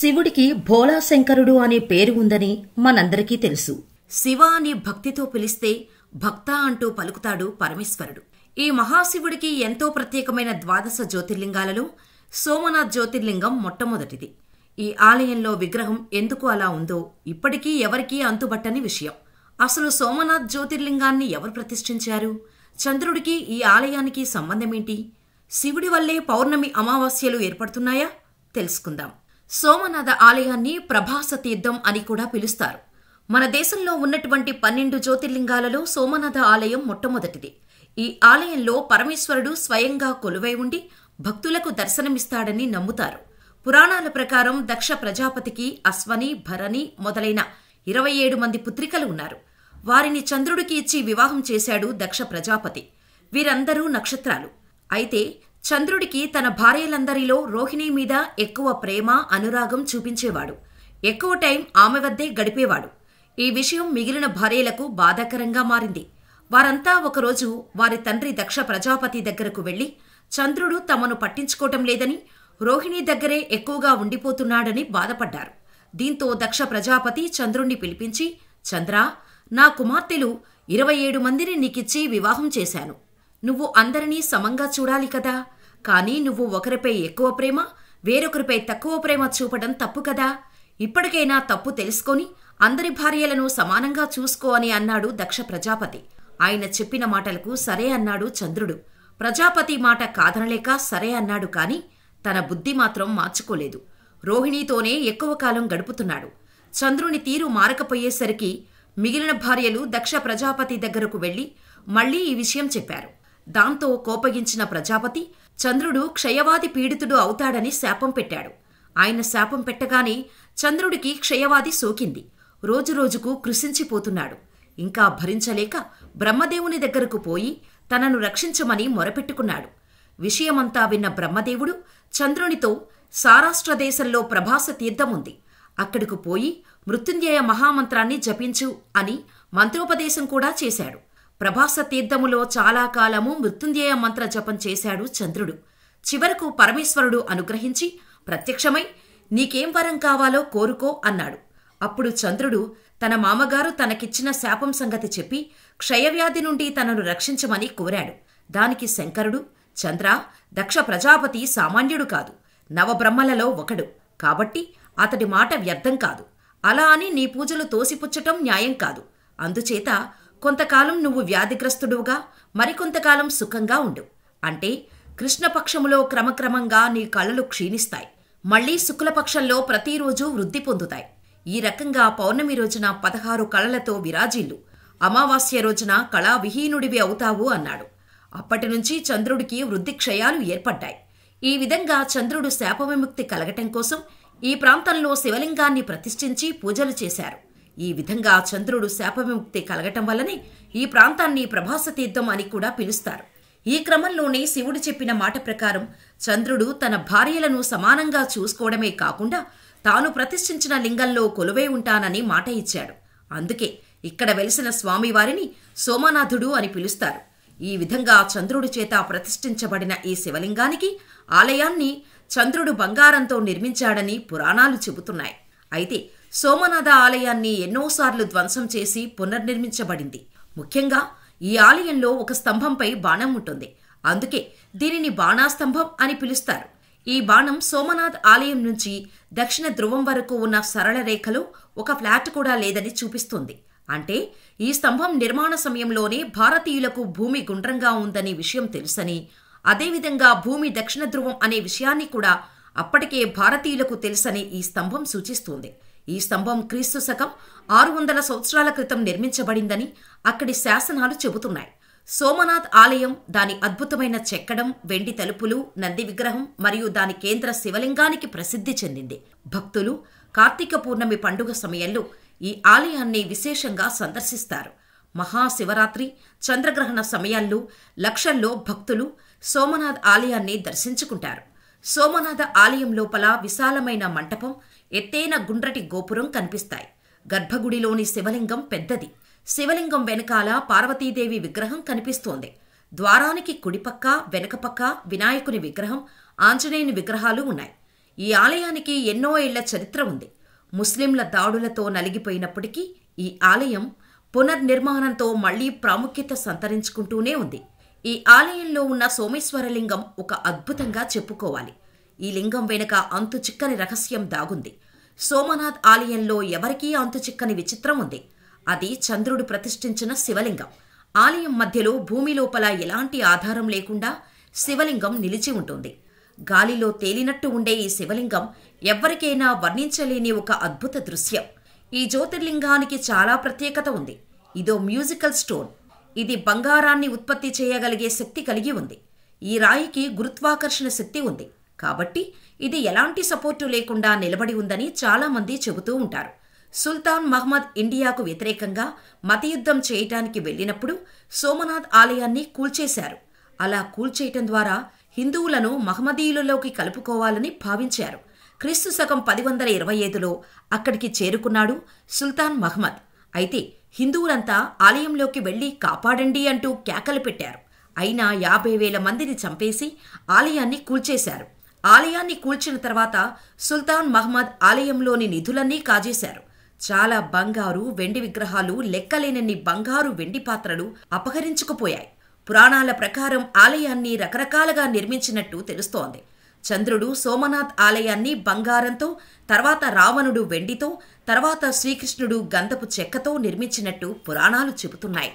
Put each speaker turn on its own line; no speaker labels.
శివుడికి భోలాశంకరుడు అనే పేరు ఉందని మనందరికీ తెలుసు. శివ అని భక్తితో పిలిస్తే భక్త అంటూ పలుకుతాడు పరమేశ్వరుడు. ఈ మహాశివుడికి ఎంతో ప్రత్యేకమైన ద్వాదశ జ్యోతిర్లింగాలలో సోమనాథ్ జ్యోతిర్లింగం మొట్టమొదటిది. ఈ ఆలయంలో విగ్రహం ఎందుకు అలా ఉందో ఇప్పటికీ ఎవరికీ అంతుబట్టని విషయం. అసలు సోమనాథ్ జ్యోతిర్లింగాన్ని ఎవరు ప్రతిష్ఠించారు? చంద్రుడికి ఈ ఆలయానికి సంబంధమేంటి? శివుడి వల్లే పౌర్ణమి అమావాస్యలు ఏర్పడుతున్నాయా? తెలుసుకుందాం. సోమనాథ ఆలయాన్ని ప్రభాస తీర్థం అని కూడా పిలుస్తారు. మన దేశంలో ఉన్నటువంటి పన్నెండు జ్యోతిర్లింగాలలో సోమనాథ ఆలయం మొట్టమొదటిది. ఈ ఆలయంలో పరమేశ్వరుడు స్వయంగా కొలువై ఉండి భక్తులకు దర్శనమిస్తాడని నమ్ముతారు. పురాణాల ప్రకారం దక్ష ప్రజాపతికి అశ్వని భరణి మొదలైన ఇరవై ఏడు మంది పుత్రికలు ఉన్నారు. వారిని చంద్రుడికి ఇచ్చి వివాహం చేశాడు దక్ష ప్రజాపతి. వీరందరూ నక్షత్రాలు. అయితే చంద్రుడికి తన భార్యలందరిలో రోహిణి మీద ఎక్కువ ప్రేమ అనురాగం చూపించేవాడు. ఎక్కువ టైం ఆమె వద్దే గడిపేవాడు. ఈ విషయం మిగిలిన భార్యలకు బాధాకరంగా మారింది. వారంతా ఒకరోజు వారి తండ్రి దక్ష ప్రజాపతి దగ్గరకు వెళ్ళి చంద్రుడు తమను పట్టించుకోవటం లేదని రోహిణి దగ్గరే ఎక్కువగా ఉండిపోతున్నాడని బాధపడ్డారు. దీంతో దక్ష ప్రజాపతి చంద్రుణ్ణి పిలిపించి చంద్రా నా కుమార్తెలు ఇరవై ఏడు మందిని నీకిచ్చి వివాహం చేశాను. నువ్వు అందరినీ సమంగా చూడాలి కదా. కానీ నువ్వు ఒకరిపై ఎక్కువ ప్రేమ వేరొకరిపై తక్కువ ప్రేమ చూపడం తప్పు కదా. ఇప్పటికైనా తప్పు తెలుసుకొని అందరి భార్యలను సమానంగా చూసుకో అని అన్నాడు దక్ష ప్రజాపతి. ఆయన చెప్పిన మాటలకు సరే అన్నాడు చంద్రుడు. ప్రజాపతి మాట కాదనలేక సరే అన్నాడు కాని తన బుద్ధి మాత్రం మార్చుకోలేదు. రోహిణితోనే ఎక్కువ కాలం గడుపుతున్నాడు. చంద్రుని తీరు మారకపోయేసరికి మిగిలిన భార్యలు దక్ష ప్రజాపతి దగ్గరకు వెళ్ళి మళ్ళీ ఈ విషయం చెప్పారు. దాంతో కోపగించిన ప్రజాపతి చంద్రుడు క్షయవాది పీడితుడు అవుతాడని శాపం పెట్టాడు. ఆయన శాపం పెట్టగానే చంద్రుడికి క్షయవాది సోకింది. రోజురోజుకు కృషించిపోతున్నాడు ఇంకా భరించలేక బ్రహ్మదేవుని దగ్గరకు పోయి తనను రక్షించమని మొరపెట్టుకున్నాడు. విషయమంతా విన్న బ్రహ్మదేవుడు చంద్రునితో సారాష్ట్ర దేశంలో ప్రభాస తీర్థముంది అక్కడికి పోయి మృత్యుంజయ మహామంత్రాన్ని జపించు అని మంత్రోపదేశం కూడా చేశాడు. ప్రభాస తీర్థములో చాలా కాలము మృత్యుంజయ మంత్ర జపం చేశాడు చంద్రుడు. చివరకు పరమేశ్వరుడు అనుగ్రహించి ప్రత్యక్షమై నీకేం వరం కావాలో కోరుకో అన్నాడు. అప్పుడు చంద్రుడు తన మామగారు తనకిచ్చిన శాపం సంగతి చెప్పి క్షయవ్యాధి నుండి తనను రక్షించమని కోరాడు. దానికి శంకరుడు చంద్ర దక్ష ప్రజాపతి సామాన్యుడు కాదు. నవబ్రహ్మలలో ఒకడు. కాబట్టి అతడి మాట వ్యర్థం కాదు. అలా అని నీ పూజలు తోసిపుచ్చటం న్యాయం కాదు. అందుచేత కొంతకాలం నువ్వు వ్యాధిగ్రస్తుడుగా మరికొంతకాలం సుఖంగా ఉండు. అంటే కృష్ణపక్షములో క్రమక్రమంగా నీ కళలు క్షీణిస్తాయి. మళ్ళీ శుక్లపక్షంలో ప్రతిరోజు వృద్ధి పొందుతాయి. ఈ రకంగా పౌర్ణమి రోజున పదహారు కళలతో విరాజిల్లు. అమావాస్య రోజున కళావిహీనుడివి అవుతావు అన్నాడు. అప్పటి నుంచి చంద్రుడికి వృద్ధి క్షయాలు ఏర్పడ్డాయి. ఈ విధంగా చంద్రుడు శాప విముక్తి కలగటం కోసం ఈ ప్రాంతంలో శివలింగాన్ని ప్రతిష్ఠించి పూజలు చేశారు. ఈ విధంగా చంద్రుడు శాపవిముక్తి కలగటం వల్లనే ఈ ప్రాంతాన్ని ప్రభాస తీర్థం అని కూడా పిలుస్తారు. ఈ క్రమంలోనే శివుడు చెప్పిన మాట ప్రకారం చంద్రుడు తన భార్యలను సమానంగా చూసుకోవడమే కాకుండా తాను ప్రతిష్ఠించిన లింగంలో కొలువై ఉంటానని మాట ఇచ్చాడు. అందుకే ఇక్కడ వెలిసిన స్వామివారిని సోమనాథుడు అని పిలుస్తారు. ఈ విధంగా చంద్రుడి చేత ప్రతిష్ఠించబడిన ఈ శివలింగానికి ఆలయాన్ని చంద్రుడు బంగారంతో నిర్మించాడని పురాణాలు చెబుతున్నాయి. అయితే సోమనాథ ఆలయాన్ని ఎన్నోసార్లు ధ్వంసం చేసి పునర్నిర్మించబడింది. ముఖ్యంగా ఈ ఆలయంలో ఒక స్తంభంపై బాణం ఉంటుంది. అందుకే దీనిని బాణాస్తంభం అని పిలుస్తారు. ఈ బాణం సోమనాథ్ ఆలయం నుంచి దక్షిణ ధ్రువం వరకు ఉన్న సరళ రేఖలో ఒక ఫ్లాట్ కూడా లేదని చూపిస్తుంది. అంటే ఈ స్తంభం నిర్మాణ సమయంలోనే భారతీయులకు భూమి గుండ్రంగా ఉందనే విషయం తెలుసని అదేవిధంగా భూమి దక్షిణ ధ్రువం అనే విషయాన్ని కూడా అప్పటికే భారతీయులకు తెలుసని ఈ స్తంభం సూచిస్తుంది. ఈ స్తంభం క్రీస్తు శకం ఆరు వందల సంవత్సరాల క్రితం నిర్మించబడిందని అక్కడి శాసనాలు చెబుతున్నాయి. సోమనాథ్ ఆలయం దాని అద్భుతమైన చెక్కడం వెండి తలుపులు నంది విగ్రహం మరియు దాని కేంద్ర శివలింగానికి ప్రసిద్ధి చెందింది. భక్తులు కార్తీక పూర్ణమి పండుగ సమయంలో ఈ ఆలయాన్ని విశేషంగా సందర్శిస్తారు. మహాశివరాత్రి చంద్రగ్రహణ సమయాల్లో లక్షల్లో భక్తులు సోమనాథ్ ఆలయాన్ని దర్శించుకుంటారు. సోమనాథ ఆలయం లోపల విశాలమైన మంటపం ఎత్తైన గుండ్రటి గోపురం కనిపిస్తాయి. గర్భగుడిలోని శివలింగం పెద్దది. శివలింగం వెనకాల పార్వతీదేవి విగ్రహం కనిపిస్తోంది. ద్వారానికి కుడిపక్క వెనకపక్క వినాయకుని విగ్రహం ఆంజనేయుని విగ్రహాలు ఉన్నాయి. ఈ ఆలయానికి ఎన్నో ఏళ్ళ చరిత్ర ఉంది. ముస్లింల దాడులతో నలిగిపోయినప్పటికీ ఈ ఆలయం పునర్నిర్మాణంతో మళ్ళీ ప్రాముఖ్యత సంతరించుకుంటూనే ఉంది. ఈ ఆలయంలో ఉన్న సోమేశ్వరలింగం ఒక అద్భుతంగా చెప్పుకోవాలి. ఈ లింగం వెనుక అంతు చిక్కని రహస్యం దాగుంది. సోమనాథ్ ఆలయంలో ఎవరికీ అంతు చిక్కని విచిత్రం ఉంది. అది చంద్రుడు ప్రతిష్ఠించిన శివలింగం. ఆలయం మధ్యలో భూమి లోపల ఎలాంటి ఆధారం లేకుండా శివలింగం నిలిచి ఉంటుంది. గాలిలో తేలినట్టు ఉండే ఈ శివలింగం ఎవ్వరికైనా వర్ణించలేని ఒక అద్భుత దృశ్యం. ఈ జ్యోతిర్లింగానికి చాలా ప్రత్యేకత ఉంది. ఇదో మ్యూజికల్ స్టోన్. ఇది బంగారాన్ని ఉత్పత్తి చేయగలిగే శక్తి కలిగి ఉంది. ఈ రాయికి గురుత్వాకర్షణ శక్తి ఉంది. కాబట్టి ఇది ఎలాంటి సపోర్టు లేకుండా నిలబడి ఉందని చాలామంది చెబుతూ ఉంటారు. సుల్తాన్ మహ్మద్ ఇండియాకు వ్యతిరేకంగా మతయుద్ధం చేయటానికి వెళ్ళినప్పుడు సోమనాథ్ ఆలయాన్ని కూల్చేశారు. అలా కూల్చేయటం ద్వారా హిందువులను మహమ్మదీయులలోకి కలుపుకోవాలని భావించారు. క్రీస్తు శకం పది వందల ఇరవై ఐదులో అక్కడికి చేరుకున్నాడు సుల్తాన్ మహ్మద్. అయితే హిందువులంతా ఆలయంలోకి వెళ్ళి కాపాడండి అంటూ కేకలు పెట్టారు. అయినా యాభై వేల మందిని చంపేసి ఆలయాన్ని కూల్చేశారు. ఆలయాన్ని కూల్చిన తర్వాత సుల్తాన్ మహ్మద్ ఆలయంలోని నిధులన్నీ కాజేశారు. చాలా బంగారు వెండి విగ్రహాలు లెక్కలేనన్ని బంగారు వెండి పాత్రలు అపహరించుకుపోయాయి. పురాణాల ప్రకారం ఆలయాన్ని రకరకాలుగా నిర్మించినట్టు తెలుస్తోంది. చంద్రుడు సోమనాథ్ ఆలయాన్ని బంగారంతో తర్వాత రావణుడు వెండితో తర్వాత శ్రీకృష్ణుడు గంధపు చెక్కతో నిర్మించినట్టు పురాణాలు చెబుతున్నాయి.